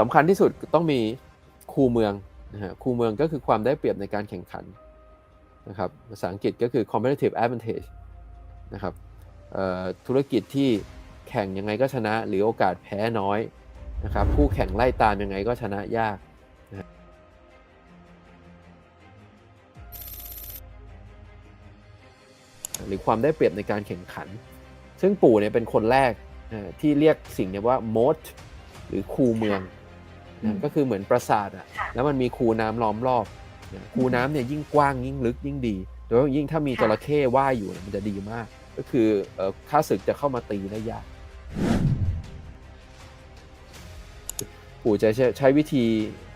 สำคัญที่สุดต้องมีคูเมืองนะฮะคูเมืองก็คือความได้เปรียบในการแข่งขันนะครับภาษาอังกฤษก็คือ competitive advantage นะครับธุรกิจที่แข่งยังไงก็ชนะ หรือโอกาสแพ้น้อยนะครับคู่แข่งไล่ตามยังไงก็ชนะยากนะหรือความได้เปรียบในการแข่งขัน ซึ่งปู่เนี่ยเป็นคนแรกที่เรียกสิ่งนี้ว่า moat หรือคูเมือง นะก็คือเหมือนปราสาทอะค่ะแล้วมันมีคูน้ำล้อมรอบนะคูน้ำเนี่ยยิ่งกว้างยิ่งลึกยิ่งดีโดยเฉพาะยิ่งถ้ามีจระเข้ว่ายอยู่เนี่ยมันจะดีมาก ก็คือเอ่อข้าศึกจะเข้ามาตีได้ยากปู่จะใช้ใช้วิธี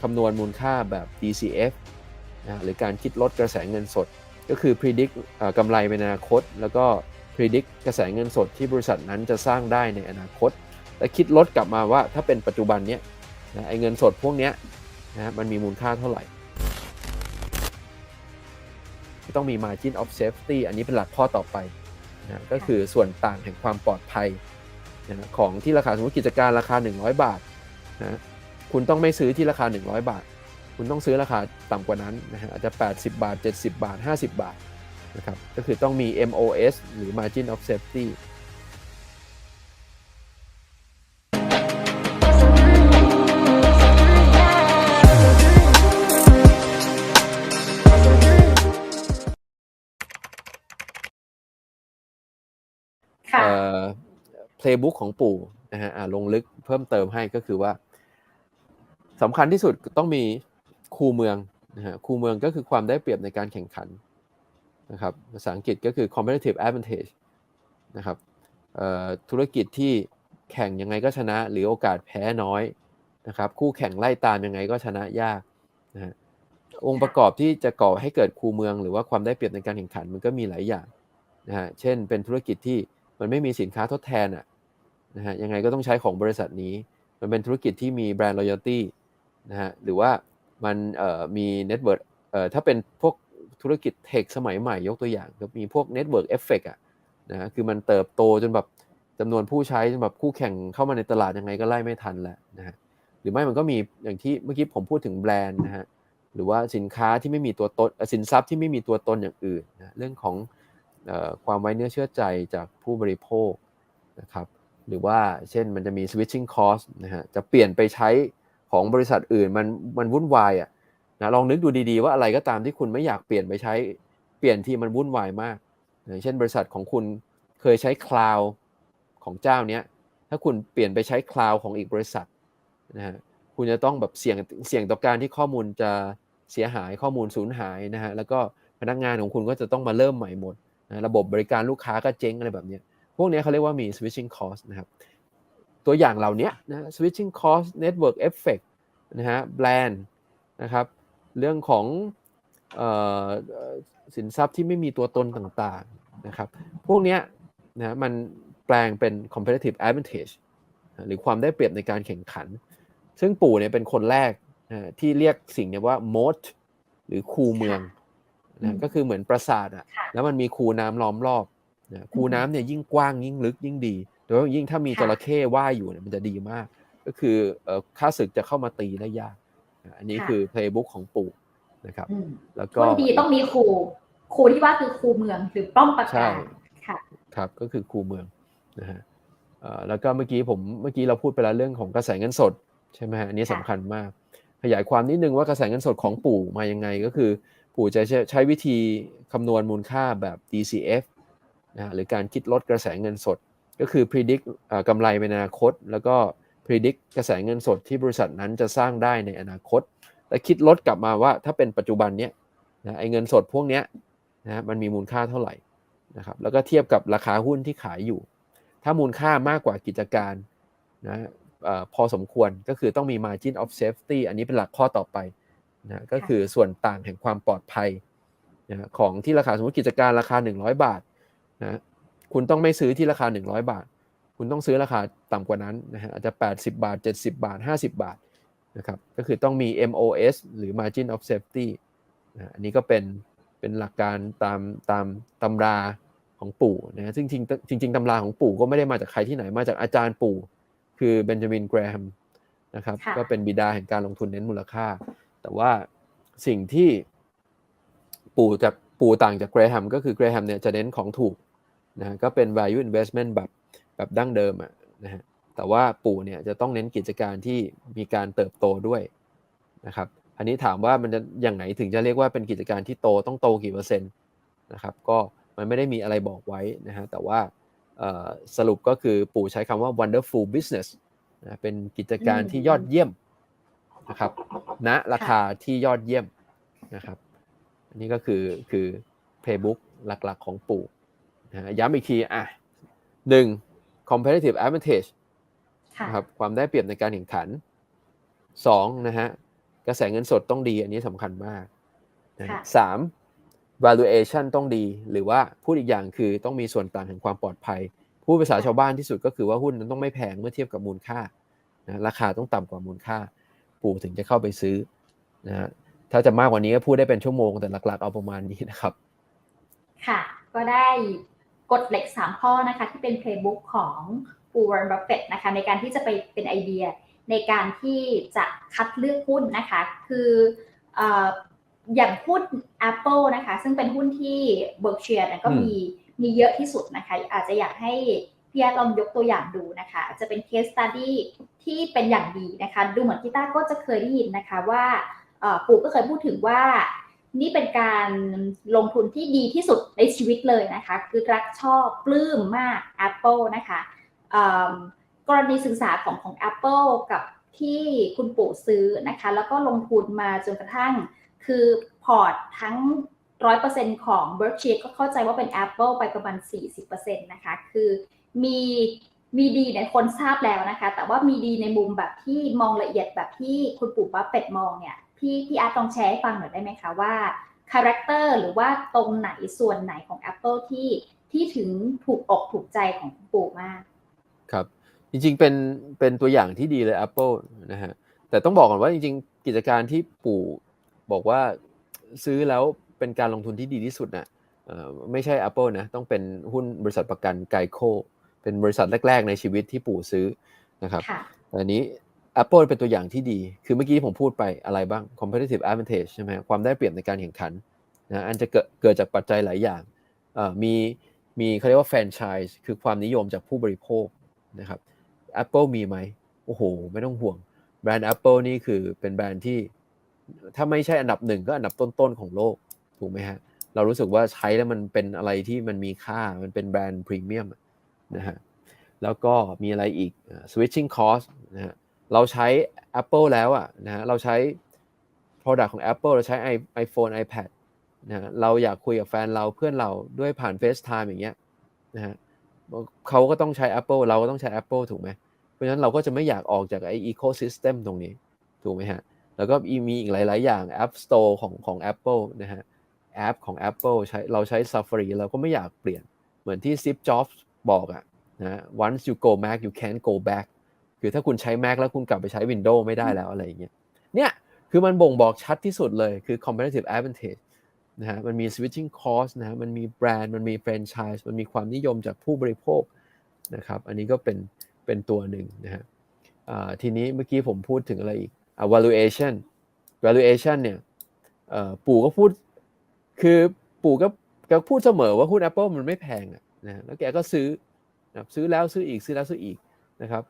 คำนวณมูลค่าแบบ DCF นะหรือการคิดลดกระแสเงินสด ก็คือ predict เอ่อกำไรในอนาคต แล้วก็ predict กระแสเงินสดที่บริษัทนั้นจะสร้างได้ในอนาคต และคิดลดกลับมาว่าถ้าเป็นปัจจุบันเนี้ย นะไอ้เงินสดพวกเนี้ยนะมันมีมูลค่าเท่าไหร่ต้องมี margin of safety อันนี้เป็นหลักข้อต่อไปนะก็คือส่วนต่างแห่งความปลอดภัยนะของที่ราคาสมมติกิจการราคา 100 บาทนะคุณต้องไม่ซื้อที่ราคา 100 บาท คุณต้องซื้อราคาต่ำกว่านั้นนะฮะอาจจะ 80 บาท 70 บาท 50 บาทนะครับก็คือต้องมี MOS หรือ margin of safety playbook ของปู่นะฮะลงลึกเพิ่มเติมให้ก็คือว่าสำคัญที่สุดต้องมีคูเมืองนะฮะคูเมืองก็คือความได้เปรียบในการแข่งขันนะครับภาษาอังกฤษก็คือ competitive advantage นะครับธุรกิจที่แข่งยังไงก็ชนะ หรือโอกาสแพ้น้อยนะครับคู่แข่งไล่ตามยังไงก็ชนะยากนะฮะองค์ประกอบที่จะก่อให้เกิดคูเมือง หรือว่าความได้เปรียบในการแข่งขันมันก็มีหลายอย่างนะฮะเช่นเป็นธุรกิจที่มันไม่มีสินค้าทดแทนอะ นะฮะยังไงก็ต้องใช้ของบริษัทนี้ มันเป็นธุรกิจที่มีแบรนด์ loyalty นะฮะหรือว่ามันเอ่อมีเน็ตเวิร์กเอ่อถ้าเป็นพวกธุรกิจเทคสมัยใหม่ยกตัวอย่างก็มีพวกเน็ตเวิร์กเอฟเฟกอะนะฮะคือมันเติบโตจนแบบจำนวนผู้ใช้จนแบบคู่แข่งเข้ามาในตลาดยังไงก็ไล่ไม่ทันแล้วนะฮะหรือไม่มันก็มีอย่างที่เมื่อกี้ผมพูดถึงแบรนด์นะฮะหรือว่าสินค้าที่ไม่มีตัวตนสินทรัพย์ที่ไม่มีตัวตนอย่างอื่นนะเรื่องของความไว้เนื้อเชื่อใจจากผู้บริโภคนะครับ หรือว่าเช่นมันจะมี switching cost นะฮะจะเปลี่ยนไปใช้ของบริษัทอื่นมันมันวุ่นวายอะนะลองนึกดูดีๆว่าอะไรก็ตามที่คุณไม่อยากเปลี่ยนไปใช้เปลี่ยนที่มันวุ่นวายมากอย่างเช่นบริษัทของคุณเคยใช้คลาวของเจ้าเนี้ยถ้าคุณเปลี่ยนไปใช้คลาวของอีกบริษัทนะฮะคุณจะต้องแบบเสี่ยงเสี่ยงต่อการที่ข้อมูลจะเสียหายข้อมูลสูญหายนะฮะแล้วก็พนักงานของคุณก็จะต้องมาเริ่มใหม่หมดนะระบบบริการลูกค้าก็เจ๊งอะไรแบบเนี้ย วกเนี้ยเขาเรียกว่ามี switching cost นะครับ ตัวอย่างเหล่านี้นะ switching cost network effect นะฮะแบรนด์นะครับ เรื่องของเอ่อเอ่อสินทรัพย์ที่ไม่มีตัวตนต่างๆนะครับ พวกเนี้ยนะมันแปลงเป็น competitive advantage นะหรือความได้เปรียบในการแข่งขัน ซึ่งปู่เนี่ยเป็นคนแรกนะที่เรียกสิ่งเนี้ว่า moat หรือคูเมืองนะก็คือเหมือนปราสาทอะค่ะแล้วมันมีคูน้ำล้อมรอบ นะคูน้ำเนี่ยยิ่งกว้างยิ่งลึกยิ่งดีโดยเฉพาะยิ่งถ้ามีจระเข้ว่ายอยู่เนี่ยมันจะดีมาก ก็คือเอ่อข้าศึกจะเข้ามาตีได้ยากนะอันนี้ค่ะคือ playbook ของปู่นะครับอืมแล้วคก็นดีต้องมีครูครูที่ว่าคือครูเมืองหรือป้อมปราใช่การค่ะครับก็คือคูเมืองนะฮะเอ่อแล้วก็เมื่อกี้ผมเมื่อกี้เราพูดไปแล้วเรื่องของกระแสเงินสดใช่ไหมฮะอันนี้ค่ะสำคัญมาก ขยายความนิดนึงว่ากระแสเงินสดของปู่มายังไงก็คือ ปู่จะใช้ใช้วิธีคำนวณมูลค่าแบบ DCF นะหรือการคิดลดกระแสเงินสด ก็คือ predict อกำไรในอนาคต แล้วก็ predict กระแสเงินสดที่บริษัทนั้นจะสร้างได้ในอนาคต และคิดลดกลับมาว่าถ้าเป็นปัจจุบันเนี้ยนะไอ้เงินสดพวกเนี้ยนะมันมีมูลค่าเท่าไหร่นะครับแล้วก็เทียบกับราคาหุ้นที่ขายอยู่ ถ้ามูลค่ามากกว่ากิจการนะอพอสมควรก็คือต้องมี margin of safety อันนี้เป็นหลักข้อต่อไปนะก็คือส่วนต่างแห่งความปลอดภัยนะของที่ราคาสมมติกิจการราคา 100 บาท นะคุณต้องไม่ซื้อที่ราคา 100 บาท คุณต้องซื้อราคาต่ำกว่านั้นนะฮะอาจจะ 80 บาท 70 บาท 50 บาทนะครับก็คือต้องมี MOS หรือ margin of safety นะอันนี้ก็เป็นเป็นหลักการตามตามตำราของปู่นะฮะซึ่งจริงจริงจริงๆตำราของปู่ก็ไม่ได้มาจากใครที่ไหนมาจากอาจารย์ปู่ คือเบนจามินแกรแฮมนะครับค่ะก็เป็นบิดาแห่งการลงทุนเน้นมูลค่า แต่ว่าสิ่งที่ปู่จะปู่ต่างจากเกรแฮมก็คือเกรแฮมเนี่ยจะเน้นของถูก นะก็เป็น value investment แบบแบบดั้งเดิมอะนะฮะแต่ว่าปู่เนี่ยจะต้องเน้นกิจการที่มีการเติบโตด้วยนะครับอันนี้ถามว่ามันจะอย่างไหนถึงจะเรียกว่าเป็นกิจการที่โตต้องโตกี่เปอร์เซ็นต์นะครับก็มันไม่ได้มีอะไรบอกไว้นะฮะแต่ว่าสรุปก็คือปู่ใช้คำว่า wonderful business นะเป็นกิจการที่ยอดเยี่ยมนะครับณราคาที่ยอดเยี่ยมนะครับอันนี้ก็คือคือ playbook หลักๆของปู่ นะฮะย้ำอีกทีอะหนึ่ง competitive advantage ค่ะนะครับความได้เปรียบในการแข่งขันสองนะฮะกระแสเงินสดต้องดีอันนี้สำคัญมากนะฮะค่ะสาม valuation ต้องดี หรือว่าพูดอีกอย่างคือต้องมีส่วนต่างแห่งความปลอดภัย พูดภาษาชาวบ้านที่สุดก็คือว่าหุ้นนั้นต้องไม่แพงเมื่อเทียบกับมูลค่านะราคาต้องต่ำกว่ามูลค่า ปู่ถึงจะเข้าไปซื้อนะฮะถ้าจะมากกว่านี้ก็พูดได้เป็นชั่วโมงแต่หลักๆเอาประมาณนี้นะครับ ค่ะ ก็ได้ กฎเหล็ก 3 ข้อนะคะที่เป็น playbook ของปูวอร์นบัฟเฟตนะคะในการที่จะไปเป็นไอเดียในการที่จะคัดเลือกหุ้นนะคะ คือเอ่ออย่างหุ้น Apple นะคะ ซึ่งเป็นหุ้นที่ Berkshire เนี่ยก็อืมมีมีเยอะที่สุดนะคะ อาจจะอยากให้พี่แอดลองยกตัวอย่างดูนะคะ อาจจะเป็น case study ที่เป็นอย่างดีนะคะ ดูเหมือนพี่ต้าก็จะเคยได้ยินนะคะว่าเอ่อปู่ก็เคยพูดถึงว่า นี่เป็นการลงทุนที่ดีที่สุดในชีวิตเลยนะคะคือรักชอบปลื้มมาก Apple นะคะกรณีศึกษาของของ Apple กับที่คุณปู่ซื้อนะคะ แล้วก็ลงทุนมาจนกระทั่ง คือพอร์ตทั้ง 100%ของ Berkshire ก็เข้าใจว่าเป็น Apple ไปประมาณ 40%นะคะ คือมีมีดีเนี่ยคนทราบแล้วนะคะ แต่ว่ามีดีในมุมแบบที่มองละเอียดแบบที่คุณปู่ป้าเป็ดมองเนี่ย พี่พี่อาร์ตลองแชร์ให้ฟังหน่อยได้ไหมคะว่าคาแรคเตอร์หรือว่าตรงไหนส่วนไหนของ Apple ที่ที่ถึงถูกอกถูกใจของคุณปู่มาก ครับ จริงๆเป็นเป็นตัวอย่างที่ดีเลย Apple นะฮะแต่ต้องบอกก่อนว่าจริง ๆ กิจการที่ปู่บอกว่าซื้อแล้วเป็นการลงทุนที่ดีที่สุดนะเอ่อไม่ใช่ Apple นะต้องเป็นหุ้นบริษัทประกันไกโคเป็นบริษัทแรก ๆ ในชีวิตที่ปู่ซื้อนะครับค่ะแต่อันนี้ Apple เป็นตัวอย่างที่ดี คือเมื่อกี้ผมพูดไปอะไรบ้าง competitive advantage ใช่ไหมความได้เปรียบในการแข่งขันนะอันจะเกิดเกิดจากปัจจัยหลายอย่างมีมีเขาเรียกว่าแฟรนไชส์คือความนิยมจากผู้บริโภคนะครับ Apple มีไหมโอ้โห ไม่ต้องห่วง แบรนด์ Apple นี่คือเป็นแบรนด์ที่ ถ้าไม่ใช่อันดับหนึ่งก็อันดับต้นๆของโลก ถูกไหมฮะ เรารู้สึกว่าใช้แล้วมันเป็นอะไรที่มันมีค่ามันเป็นแบรนด์พรีเมียมนะฮะแล้วก็มีอะไรอีก switching cost นะฮะ เราใช้ Apple แล้วอะนะฮะเราใช้ product ของ Apple เราใช้ iPhone iPad นะฮะเราอยากคุยกับแฟนเราเพื่อนเราด้วยผ่าน FaceTime อย่างเงี้ยนะฮะเขาก็ต้องใช้ Apple เราก็ต้องใช้ Apple ถูกไหมเพราะฉะนั้นเราก็จะไม่อยากออกจากไอ้ ecosystem ตรงนี้ ถูกไหมฮะ แล้วก็มีอีกหลาย ๆ อย่าง App Store ของของ Apple นะฮะแอปของ Apple ใช้เราใช้ Safari เราก็ไม่อยากเปลี่ยนเหมือนที่ Steve Jobs บอกอะนะ once you go Mac you can't go back คือถ้าคุณใช้ Mac แล้วคุณกลับไปใช้ Windows ไม่ได้แล้วอะไรอย่างเงี้ยเนี่ยคือมันบ่งบอกชัดที่สุดเลยคือ competitive advantage นะฮะมันมี switching cost นะฮะมันมีแบรนด์มันมี franchise มันมีความนิยมจากผู้บริโภคนะครับอันนี้ก็เป็นเป็นตัวหนึ่งนะฮะอ่าทีนี้เมื่อกี้ผมพูดถึงอะไรอีกอ่า valuation valuation เนี่ยเอ่อปู่ก็พูดคือปู่ก็แกพูดเสมอว่าหุ้น Apple มันไม่แพงอะนะแล้วแกก็ซื้อนะครับซื้อแล้วซื้ออีกซื้อแล้วซื้ออีกนะครับ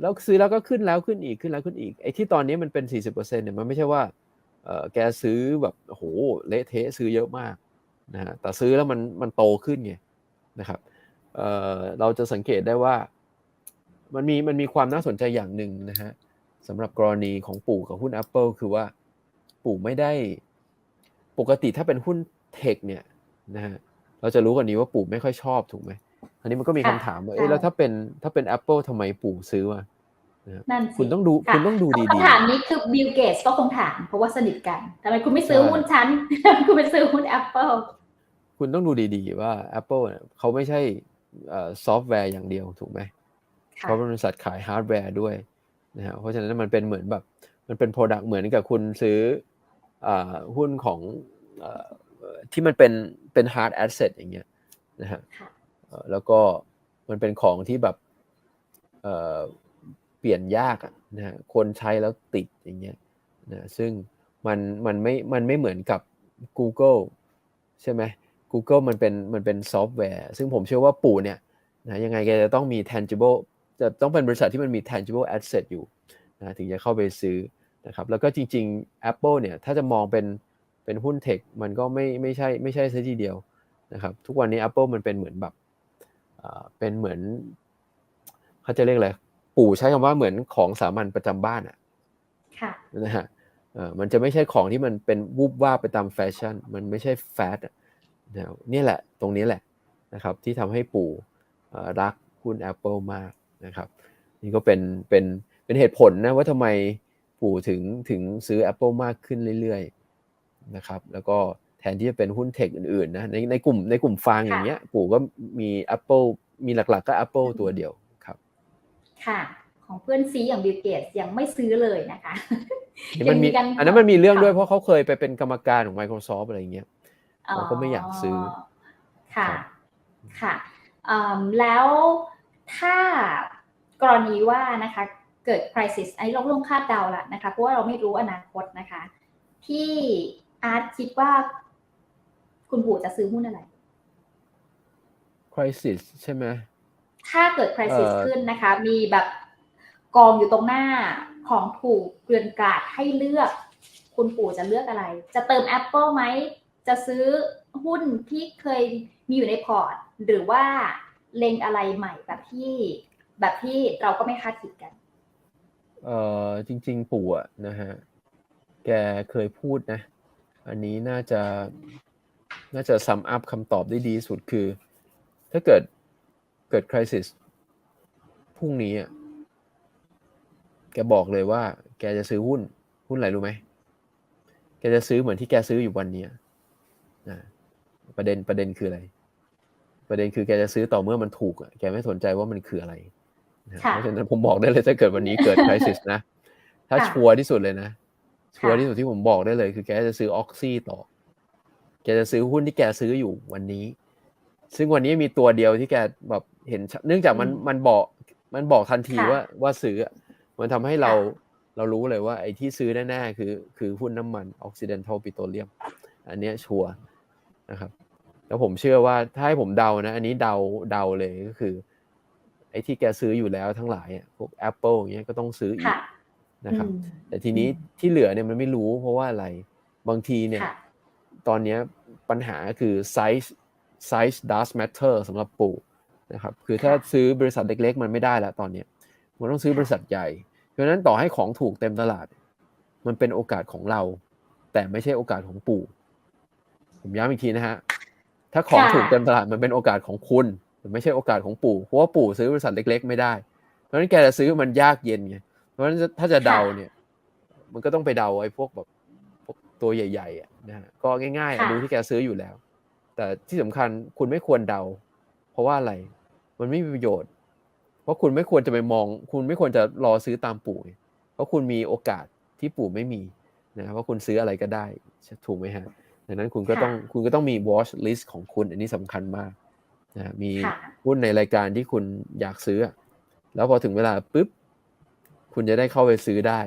แล้วซื้อแล้วก็ขึ้นแล้วขึ้นอีกขึ้นแล้วขึ้นอีกไอ้ที่ตอนนี้มันเป็น40%เนี่ยมันไม่ใช่ว่าเออแกซื้อแบบโหเละเทะซื้อเยอะมากนะฮะแต่ซื้อแล้วมันมันโตขึ้นไงนะครับเออเราจะสังเกตได้ว่ามันมีมันมีความน่าสนใจอย่างหนึ่งนะฮะสำหรับกรณีของปู่กับหุ้น Apple คือว่าปู่ไม่ได้ปกติถ้าเป็นหุ้นเทคเนี่ยนะฮะเราจะรู้กันนี้ว่าปู่ไม่ค่อยชอบถูกไหม อันนี้มันก็มีคำถามว่าเอ๊ะใช่แล้วถ้าเป็นถ้าเป็น Apple ทำไมปู่ซื้อวะนั่นสิคุณต้องดูค่ะคุณต้องดูดีคำถามนี้คือบิลเกตก็คงถามเพราะว่าสนิทกันทำไมคุณไม่ซื้อใช่หุ้นฉันคุณไปซื้อหุ้น Apple ๆคุณต้องดูดีๆว่า Apple เนี่ยเขาไม่ใช่ซอฟต์แวร์อย่างเดียวถูกไหมค่ะเขาเป็นบริษัทขายฮาร์ดแวร์ด้วยนะฮะเพราะฉะนั้นมันเป็นเหมือนแบบมันเป็น Product เหมือนกับคุณซื้ออาหุ้นของเอ่อที่มันเป็นเป็น hard asset อย่างเงี้ยนะฮะค่ะเอ่อ แล้วก็มันเป็นของที่แบบเเปลี่ยนยากนะฮะคนใช้แล้วติดอย่างเงี้ยนะซึ่งมันมันไม่มันไม่เหมือนกับ Google ใช่ไหม Google มันเป็นมันเป็นซอฟต์แวร์ ซึ่งผมเชื่อว่าปู่เนี่ยนะยังไงแกจะต้องมี tangible จะต้องเป็นบริษัทที่มันมี tangible asset อยู่นะถึงจะเข้าไปซื้อนะครับแล้วก็จริง ๆ Apple เนี่ยถ้าจะมองเป็นเป็นหุ้นเทคมันก็ไม่ไม่ใช่ไม่ใช่ซะทีเดียวนะครับทุกวันนี้ Apple มันเป็นเหมือนแบบ เป็นเหมือนเขาจะเรียกอะไรปู่ใช้คำว่าเหมือนของสามัญประจำบ้านอะค่ะนะฮะเอ่อมันจะไม่ใช่ของที่มันเป็นวูบว่าบไปตามแฟชั่น มันไม่ใช่แฟชั่นนะนี่แหละตรงนี้แหละนะครับที่ทำให้ปู่เอ่อรักหุ้น Apple มากนะครับ นี่ก็เป็นเป็นเป็นเหตุผลนะว่าทำไมปู่ถึงถึงซื้อ Apple มากขึ้นเรื่อยๆนะครับ แล้วก็ แทนที่จะเป็นหุ้นเทคอื่นๆนะในในกลุ่มในกลุ่มฟางอย่างเงี้ยปู่ก็มี Apple มีหลักๆก็ Apple ตัวเดียวครับ ค่ะ ของเพื่อนซีอย่างบิลเกตยังไม่ซื้อเลยนะคะนี่มันมียังอันนั้นมันมีเรื่องด้วยค่ะเพราะเขาเคยไปเป็นกรรมการของ Microsoft อะไรอย่างเงี้ยเราก็ไม่อยากซื้อค่ะครับค่ะอืมแล้วถ้ากรณีว่านะคะเกิด crisis อันนี้เราลงคาดเดาละนะคะเพราะว่าเราไม่รู้อนาคตนะคะ ที่อาร์ตคิดว่า คุณปู่จะซื้อหุ้นอะไร crisis ใช่ไหมถ้าเกิด crisis เอ่อขึ้นนะคะ มีแบบกองอยู่ตรงหน้าของถูกเกลื่อนกลาดให้เลือก คุณปู่จะเลือกอะไร จะเติม Apple ไหม จะซื้อหุ้นที่เคยมีอยู่ในพอร์ต หรือว่าเล็งอะไรใหม่แบบที่แบบที่เราก็ไม่คาดคิดกัน เอ่อจริง ๆ ปู่อะนะฮะ แกเคยพูดนะ อันนี้น่าจะ น่าจะซัมอัพคำตอบได้ดีที่สุดคือ ถ้าเกิดเกิด crisis พรุ่งนี้อะแกบอกเลยว่า แกจะซื้อหุ้น หุ้นอะไรรู้ไหม แกจะซื้อเหมือนที่แกซื้ออยู่วันเนี้ยนะประเด็นประเด็นคืออะไร ประเด็นคือแกจะซื้อต่อเมื่อมันถูกอะแกไม่สนใจว่ามันคืออะไรนะค่ะเพราะฉะนั้นผมบอกได้เลยถ้าเกิดวันนี้เกิด crisis นะ ถ้าค่ะชัวร์ที่สุดเลยนะชัวร์ค่ะที่สุดที่ผมบอกได้เลย คือแกจะซื้อออกซี่ต่อ แกจะซื้อหุ้นที่แกซื้ออยู่วันนี้ ซึ่งวันนี้มีตัวเดียวที่แกแบบเห็นชัดเนื่องจากมันอืมมันบอกมันบอกทันทีค่ะว่าว่าซื้ออะมันทำให้เราค่ะเรารู้เลยว่าไอ้ที่ซื้อแน่ๆคือ คือหุ้นน้ำมัน Occidental Petroleum อันเนี้ยชัวร์นะครับ แล้วผมเชื่อว่าถ้าให้ผมเดานะ อันนี้เดาเดาเลยก็คือ ไอ้ที่แกซื้ออยู่แล้วทั้งหลายอะพวก Apple อย่างเงี้ยก็ต้องซื้ออีกค่ะนะครับอืมแต่ทีนี้ที่เหลือเนี่ยมันไม่รู้เพราะว่าอะไร บางทีเนี่ยค่ะ ตอนเนี้ยปัญหาคือ size size does matter สำหรับปู่นะครับคือถ้าค่ะซื้อบริษัทเล็กๆ มันไม่ได้แล้วตอนเนี้ยมันต้องซื้อบริษัทใหญ่ เพราะฉะนั้นต่อให้ของถูกเต็มตลาด มันเป็นโอกาสของเรา แต่ไม่ใช่โอกาสของปู่ ผมย้ำอีกทีนะฮะถ้าของค่ะถูกเต็มตลาดมันเป็นโอกาสของคุณมันไม่ใช่โอกาสของปู่เพราะว่าปู่ซื้อบริษัทเล็ก ๆ ไม่ได้ เพราะฉะนั้นแกจะซื้อมันยากเย็นไงเพราะฉะนั้นถ้าจะเดาเนี่ย มันก็ต้องไปเดาไอ้พวกแบบพวก ตัวใหญ่ๆอะนะฮะก็ง่ายๆอะค่ะดูที่แกซื้ออยู่แล้ว แต่ที่สำคัญคุณไม่ควรเดา เพราะว่าอะไรมันไม่มีประโยชน์ เพราะคุณไม่ควรจะไปมอง คุณไม่ควรจะรอซื้อตามปู่ไงเพราะคุณมีโอกาสที่ปู่ไม่มีนะเพราะคุณซื้ออะไรก็ได้ถูกไหมฮะดังนั้นคุณก็ต้องคุณก็ต้องมี watch list ของคุณ อันนี้สำคัญมากนะมีค่ะหุ้นในรายการที่คุณอยากซื้ออะแล้วพอถึงเวลาปุ๊บคุณจะได้เข้าไปซื้อได้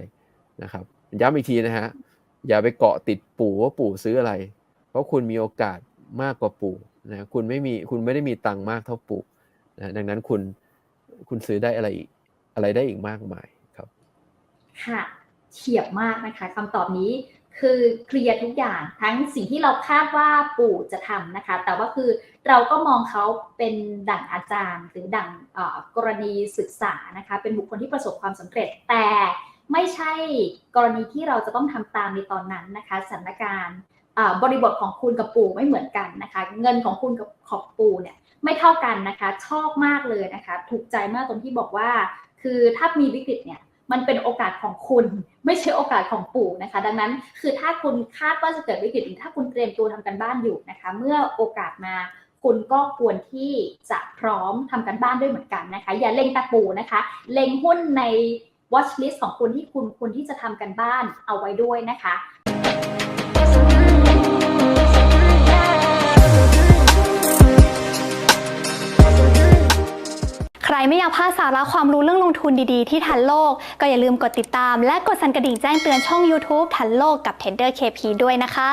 นะครับย้ำอีกทีนะฮะ อย่าไปเกาะติดปู่ว่าปู่ซื้ออะไร เพราะคุณมีโอกาสมากกว่าปู่นะคุณไม่มีคุณไม่ได้มีตังค์มากเท่าปู่นะดังนั้นคุณคุณซื้อได้อะไรอะไรได้อีกมากมายครับ ค่ะเฉียบมากนะคะคำตอบนี้คือเคลียร์ทุกอย่างทั้งสิ่งที่เราคาดว่าปู่จะทำนะคะ แต่ว่าคือเราก็มองเขาเป็นดั่งอาจารย์ หรือดั่งกรณีศึกษานะคะ เป็นบุคคลที่ประสบความสำเร็จแต่ ไม่ใช่กรณีที่เราจะต้องทำตามในตอนนั้นนะคะสถานการณ์บริบทของคุณกับปู่ไม่เหมือนกันนะคะ เงินของคุณกับของปู่เนี่ยไม่เท่ากันนะคะ ชอบมากเลยนะคะ ถูกใจมากตรงที่บอกว่า คือถ้ามีวิกฤตเนี่ยมันเป็นโอกาสของคุณ ไม่ใช่โอกาสของปู่นะคะ ดังนั้นคือถ้าคุณคาดว่าจะเกิดวิกฤตถ้าคุณเตรียมตัวทำกันบ้านอยู่นะคะ เมื่อโอกาสมาคุณก็ควรที่จะพร้อมทำกันบ้านด้วยเหมือนกันนะคะ อย่าเล็งตะปู่นะคะ เล็งหุ้นใน watch list ของคุณที่คุณควรที่จะทำกันบ้านเอาไว้ด้วยนะคะใครไม่อยากพลาดสาระความรู้เรื่องลงทุนดีๆ ที่ทันโลก ก็อย่าลืมกดติดตาม และกดสั่นกระดิ่งแจ้งเตือนช่อง YouTube ทันโลกกับ Tender KP ด้วยนะคะ